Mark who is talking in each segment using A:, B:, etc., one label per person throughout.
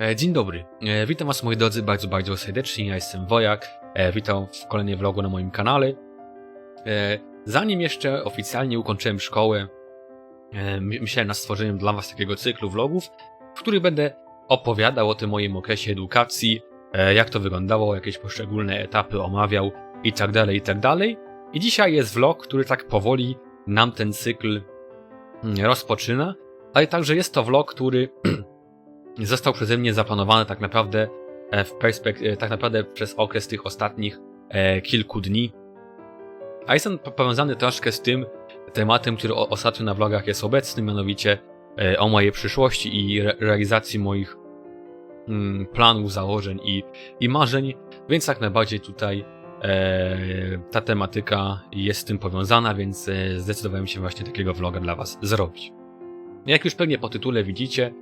A: E, Dzień dobry, E, witam was moi drodzy bardzo, bardzo serdecznie, ja jestem Wojak, E, witam w kolejnym vlogu na moim kanale. Zanim jeszcze oficjalnie ukończyłem szkołę, my- myślałem nad stworzeniem dla was takiego cyklu vlogów, w których będę opowiadał o tym moim okresie edukacji, jak to wyglądało, jakieś poszczególne etapy omawiał i tak dalej, i tak. I dzisiaj jest vlog, który tak powoli nam ten cykl mm, rozpoczyna, ale także jest to vlog, który został przeze mnie zaplanowany tak naprawdę e, w perspek- e, tak naprawdę przez okres tych ostatnich e, kilku dni. A jest on po- powiązany troszkę z tym tematem, który ostatnio na vlogach jest obecny, mianowicie o mojej przyszłości i re- realizacji moich mm, planów, założeń i, i marzeń, więc jak najbardziej tutaj e, ta tematyka jest z tym powiązana, więc zdecydowałem się właśnie takiego vloga dla Was zrobić. Jak już pewnie po tytule widzicie,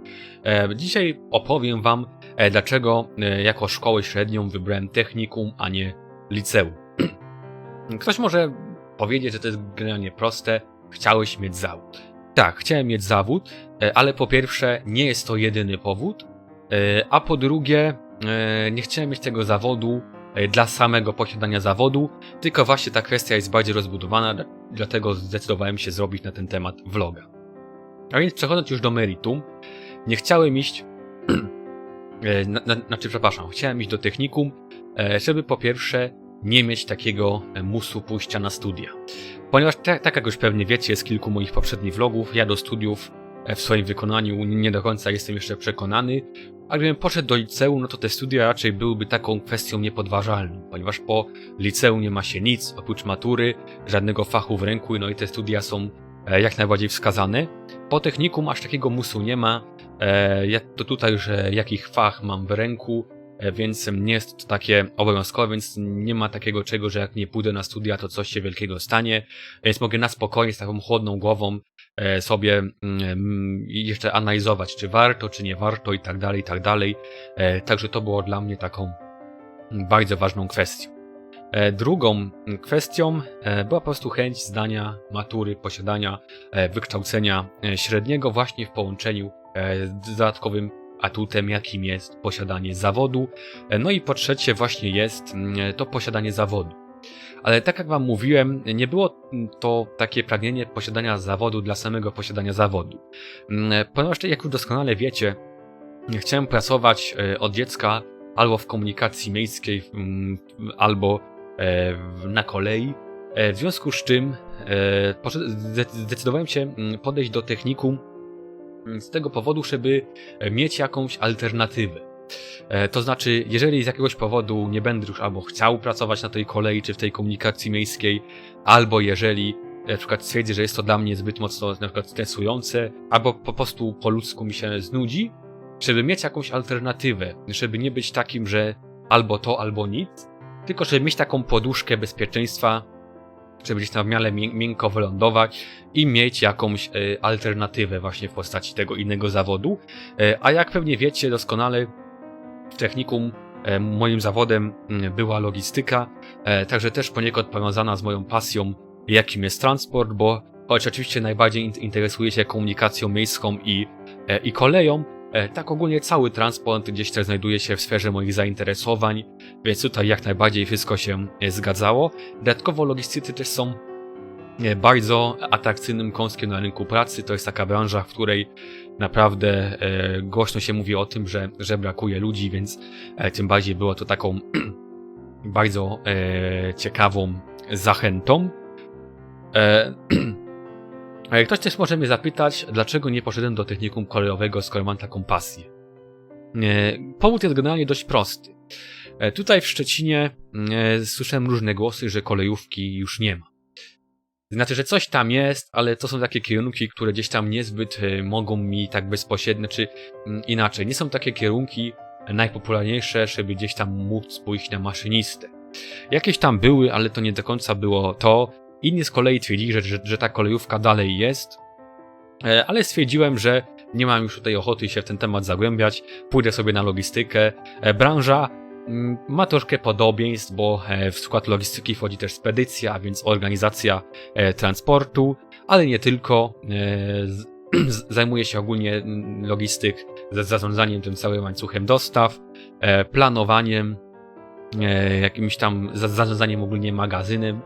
A: e, dzisiaj opowiem Wam, e, dlaczego e, jako szkołę średnią wybrałem technikum, a nie liceum. Ktoś może powiedzieć, że to jest generalnie proste. Chciałeś mieć zawód. Tak, chciałem mieć zawód, ale po pierwsze, nie jest to jedyny powód, a po drugie, nie chciałem mieć tego zawodu dla samego posiadania zawodu, tylko właśnie ta kwestia jest bardziej rozbudowana, dlatego zdecydowałem się zrobić na ten temat vloga. A więc przechodząc już do meritum, nie chciałem iść, e, na, na, znaczy przepraszam, chciałem iść do technikum, e, żeby po pierwsze nie mieć takiego e, musu pójścia na studia. Ponieważ tak, tak jak już pewnie wiecie z kilku moich poprzednich vlogów, ja do studiów w swoim wykonaniu nie do końca jestem jeszcze przekonany, a gdybym poszedł do liceum, no to te studia raczej byłyby taką kwestią niepodważalną, ponieważ po liceum nie ma się nic oprócz matury, żadnego fachu w ręku, no i te studia są jak najbardziej wskazane. Po technikum aż takiego musu nie ma. E, ja to tutaj już e, jakich fach mam w ręku, e, więc nie jest to takie obowiązkowe, więc nie ma takiego czego, że jak nie pójdę na studia, to coś się wielkiego stanie. Więc mogę na spokojnie z taką chłodną głową e, sobie mm, jeszcze analizować, czy warto, czy nie warto i tak dalej, i tak dalej. Także to było dla mnie taką bardzo ważną kwestią. E, Drugą kwestią e, była po prostu chęć zdania matury, posiadania e, wykształcenia średniego właśnie w połączeniu z dodatkowym atutem, jakim jest posiadanie zawodu. No i po trzecie właśnie jest mm, to posiadanie zawodu. Ale tak jak wam mówiłem, nie było to takie pragnienie posiadania zawodu dla samego posiadania zawodu. Mm, Ponieważ jak już doskonale wiecie, chciałem pracować od dziecka albo w komunikacji miejskiej, mm, albo na kolei. E, W związku z czym e, zdecydowałem się mm, podejść do technikum mm, z tego powodu, żeby e, mieć jakąś alternatywę. E, To znaczy, jeżeli z jakiegoś powodu nie będę już albo chciał pracować na tej kolei czy w tej komunikacji miejskiej, albo jeżeli na przykład stwierdzę, że jest to dla mnie zbyt mocno na przykład stresujące, albo po prostu po ludzku mi się znudzi, żeby mieć jakąś alternatywę, żeby nie być takim, że albo to, albo nic, tylko żeby mieć taką poduszkę bezpieczeństwa, żeby gdzieś tam w miarę mię- miękko wylądować i mieć jakąś e, alternatywę właśnie w postaci tego innego zawodu. E, a jak pewnie wiecie doskonale, w technikum e, moim zawodem była logistyka, także też poniekąd powiązana z moją pasją, jakim jest transport, bo choć oczywiście najbardziej in- interesuję się komunikacją miejską i, i koleją, tak ogólnie cały transport gdzieś też znajduje się w sferze moich zainteresowań, więc tutaj jak najbardziej wszystko się e, zgadzało. Dodatkowo logistycy też są e, bardzo atrakcyjnym kąskiem na rynku pracy. To jest taka branża, w której naprawdę e, głośno się mówi o tym, że, że brakuje ludzi, więc e, tym bardziej było to taką bardzo e, ciekawą zachętą. E, ktoś też może mnie zapytać, dlaczego nie poszedłem do technikum kolejowego, skoro mam taką pasję. E, powód jest generalnie dość prosty. E, tutaj w Szczecinie słyszałem różne głosy, że kolejówki już nie ma. Znaczy, że coś tam jest, ale to są takie kierunki, które gdzieś tam niezbyt mogą mi tak bezpośrednio, czy mm, inaczej. Nie są takie kierunki najpopularniejsze, żeby gdzieś tam móc pójść na maszynistę. Jakieś tam były, ale to nie do końca było to. Inni z kolei twierdzili, że, że, że ta kolejówka dalej jest, E, ale stwierdziłem, że nie mam już tutaj ochoty się w ten temat zagłębiać. Pójdę sobie na logistykę. E, Branża mm, ma troszkę podobieństw, bo e, w skład logistyki wchodzi też spedycja, a więc organizacja transportu, ale nie tylko. Zajmuje się ogólnie mm, logistyk zarządzaniem tym całym łańcuchem dostaw, planowaniem, jakimś tam za- zarządzaniem ogólnie magazynem.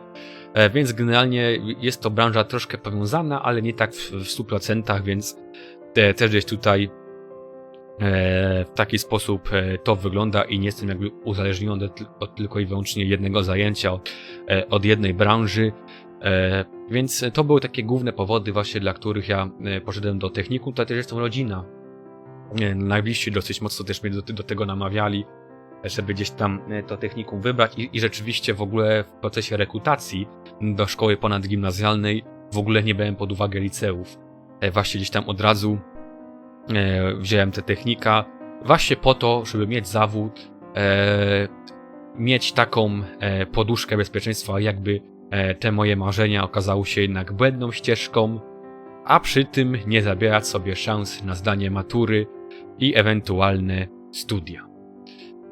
A: E, Więc generalnie jest to branża troszkę powiązana, ale nie tak w, w 100%, więc te, też gdzieś tutaj e, w taki sposób e, to wygląda i nie jestem jakby uzależniony od, tylko i wyłącznie jednego zajęcia, od, e, od jednej branży. E, Więc to były takie główne powody właśnie, dla których ja e, poszedłem do technikum. Tutaj też jest rodzina. E, Najbliżsi dosyć mocno też mnie do, do tego namawiali, żeby gdzieś tam e, to technikum wybrać i, i rzeczywiście w ogóle w procesie rekrutacji do szkoły ponadgimnazjalnej w ogóle nie brałem pod uwagę liceów. E, Właśnie gdzieś tam od razu e, wziąłem tę technika właśnie po to, żeby mieć zawód, mieć taką poduszkę bezpieczeństwa, jakby te moje marzenia okazały się jednak błędną ścieżką, a przy tym nie zabierać sobie szans na zdanie matury i ewentualne studia.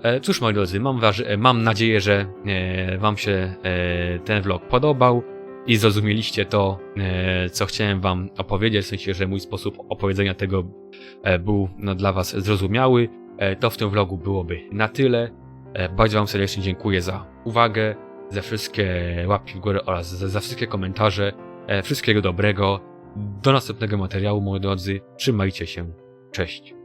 A: E, Cóż, moi drodzy, mam, e, mam nadzieję, że e, Wam się ten vlog podobał i zrozumieliście to, co chciałem Wam opowiedzieć, w sensie, że mój sposób opowiedzenia tego był no, dla Was zrozumiały. To w tym vlogu byłoby na tyle. Bardzo Wam serdecznie dziękuję za uwagę, za wszystkie łapki w górę oraz za, za wszystkie komentarze. Wszystkiego dobrego. Do następnego materiału, moi drodzy. Trzymajcie się. Cześć.